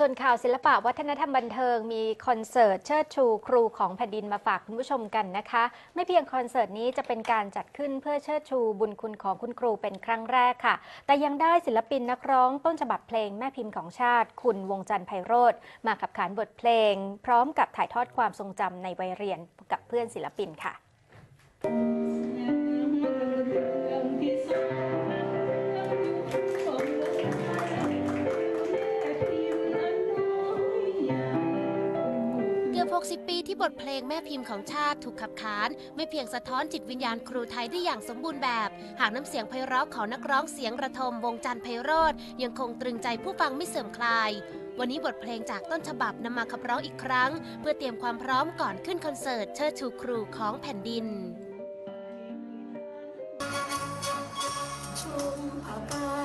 ส่วนข่าวศิลปะวัฒนธรรมบันเทิงมีคอนเสิร์ตเชิดชูครูของแผ่นดินมาฝากคุณผู้ชมกันนะคะ ไม่เพียงคอนเสิร์ตนี้จะเป็นการจัดขึ้นเพื่อเชิดชูบุญคุณของคุณครูเป็นครั้งแรกค่ะ แต่ยังได้ศิลปินนักร้องต้นฉบับเพลงแม่พิมพ์ของชาติ คุณวงจันทร์ไพโรธมาขับขานบทเพลง พร้อมกับถ่ายทอดความทรงจำในวัยเรียนกับเพื่อนศิลปินค่ะ 60 ปีที่บทเพลงแม่พิมพ์ของชาติถูกขับขาน ไม่เพียงสะท้อนจิตวิญญาณครูไทยได้อย่างสมบูรณ์แบบ หากน้ำเสียงไพเราะของนักร้องเสียงระทมวงจันทร์ไพโรธยังคงตรึงใจผู้ฟังไม่เสื่อมคลาย วันนี้บทเพลงจากต้นฉบับนำมาขับร้องอีกครั้ง เพื่อเตรียมความพร้อมก่อนขึ้นคอนเสิร์ตเชิดชูครูของแผ่นดิน ชมผากา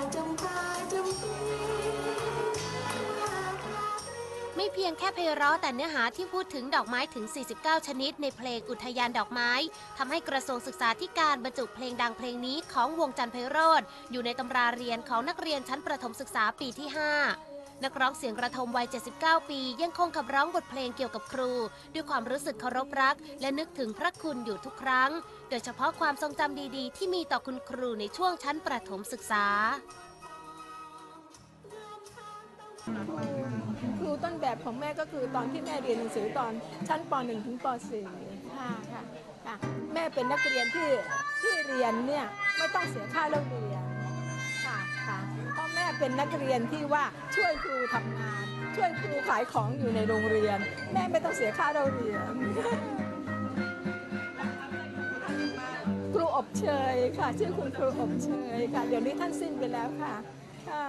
เพียงแค่ไพเราะแต่เนื้อหาที่พูดถึงดอกไม้ถึง 49 ชนิด ในเพลงอุทยานดอกไม้ทำให้กระทรวงศึกษาธิการบรรจุเพลงดังเพลงนี้ของวงจันทร์ไพโรธอยู่ในตำราเรียนของนักเรียนชั้นประถมศึกษาปีที่ 5นักร้องเสียงระทมวัย 79 ปี ยังคงขับร้องบทเพลงเกี่ยวกับครู ด้วยความรู้สึกเคารพรัก และนึกถึงพระคุณอยู่ทุกครั้ง โดยเฉพาะความทรงจำดีๆ ที่มีต่อคุณครูในช่วงชั้นประถมศึกษา ต้นแบบของแม่ก็คือตอนที่แม่เรียนหนังสือตอนชั้นป .1 ถึงป .4 ค่ะค่ะค่ะแม่เป็นนักเรียนที่ที่เรียนเนี่ยไม่ต้องเสียค่าเล่าเรียนค่ะค่ะเพราะแม่เป็นนักเรียนที่ว่าช่วยครูทำงาน ช่วยครูขายของอยู่ในโรงเรียน แม่ไม่ต้องเสียค่าเล่าเรียนครูอบเชยค่ะ ชื่อคุณครูอบเชยค่ะ เดี๋ยวนี้ท่านสิ้นไปแล้วค่ะค่ะ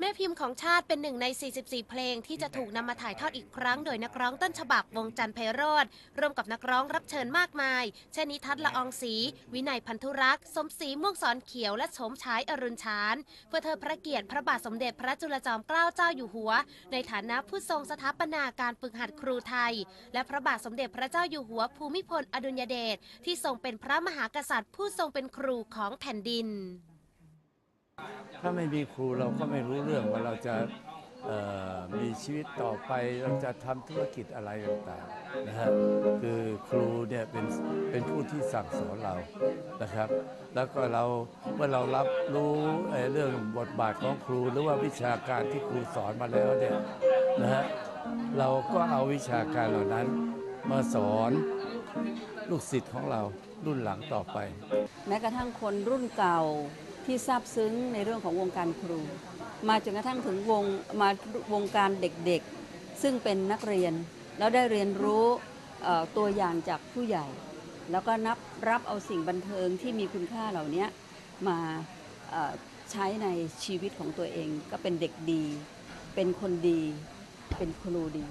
แม่พิมพ์ของชาติเป็นหนึ่งใน 44 เพลงที่จะถูกนำมาถ่ายทอดอีกครั้ง โดยนักร้องต้นฉบับวงจันทร์ไพโรธร่วมกับนักร้องรับเชิญมากมาย เช่นนิทัศละอองศรีวินัยพันธุรักษ์สมศรีม่วงสอนเขียวและโฉมฉายอรุณชานเพื่อเธอพระเกียรติพระบาทสมเด็จพระจุลจอมเกล้าเจ้าอยู่หัว ในฐานะผู้ทรงสถาปนาการฝึกหัดครูไทย และพระบาทสมเด็จพระเจ้าอยู่หัวภูมิพลอดุลยเดชที่ทรงเป็นพระมหากษัตริย์ ผู้ทรงเป็นครูของแผ่นดิน ถ้าไม่มีครูเราก็ไม่รู้เรื่องว่าเราจะมีชีวิตต่อไปเราจะทำธุรกิจอะไรต่างๆนะฮะคือครูเนี่ยเป็นเป็นผู้ที่สั่งสอนเรานะครับ แล้วก็เราเมื่อเรารับรู้เรื่องบทบาทของครูหรือว่าวิชาการที่ครูสอนมาแล้วเนี่ยนะฮะเราก็เอาวิชาการเหล่านั้นมาสอนลูกศิษย์ของเรารุ่นหลังต่อไป แม้กระทั่งคนรุ่นเก่า ที่ซาบซึ้งในเรื่องของวงการครู มาจนกระทั่งถึงวงมาวงการเด็กๆ ซึ่งเป็นนักเรียน แล้วได้เรียนรู้ตัวอย่างจากผู้ใหญ่ แล้วก็นับรับเอาสิ่งบันเทิงที่มีคุณค่าเหล่านี้มาใช้ในชีวิตของตัวเองก็เป็นเด็กดี เป็นคนดี เป็นครูดี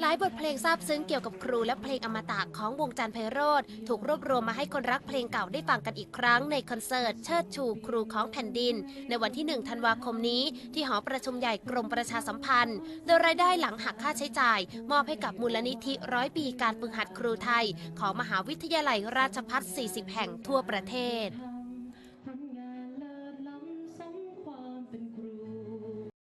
หลายบทเพลงซาบซึ้งเกี่ยวกับครูและเพลงอมตะของวงจันทร์ไพโรธถูกรวบรวมมาให้คนรักเพลงเก่าได้ฟังกันอีกครั้งในคอนเสิร์ตเชิดชูครูของแผ่นดิน ในวันที่ 1 ธันวาคมนี้ ที่หอประชุมใหญ่กรมประชาสัมพันธ์ โดยรายได้หลังหักค่าใช้จ่าย มอบให้กับมูลนิธิร้อยปีการฝึกหัดครูไทย ของมหาวิทยาลัยราชภัฏ40 แห่งทั่วประเทศ